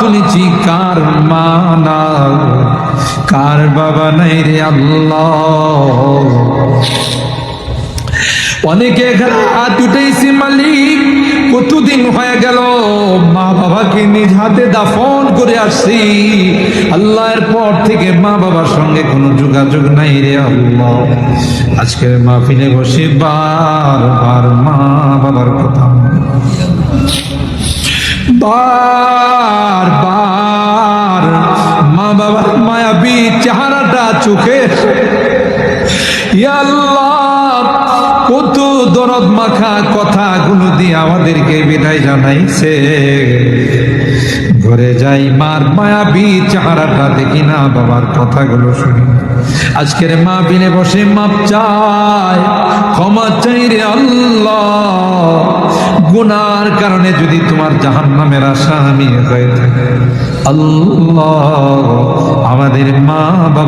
তুলেছি কার মা না কার বাবা নাই রে আল্লাহ? অনেকে এখানে হাত উঠেছি মালিক, কতদিন হয়ে গেল? মা বাবাকে নিজ হাতে দাফন করে আসছি। আল্লাহর পর থেকে মা বাবার সঙ্গে কোনো যোগাযোগ নাই রে আল্লাহ। আজকের মাহফিলে বসে বারবার মা বাবার কথা। বার বার মা বাবার মায়াবী চেহারাটা চোখে কত দরদ মাখা কথাগুলো দিয়ে আমাদেরকে বিদায় জানাইছে। ঘরে যাই মার মায়াবী চেহারাটা দেখি না, বাবার কথাগুলো শুনি। আজকের মা বিনে বসে মাপ চায় ক্ষমা চাই রে আল্লাহ। গুনার কারণে যদি তোমার জাহান নামের আশা আমি হয়ে থাকে। আল্লাহ আমাদের মা বাবা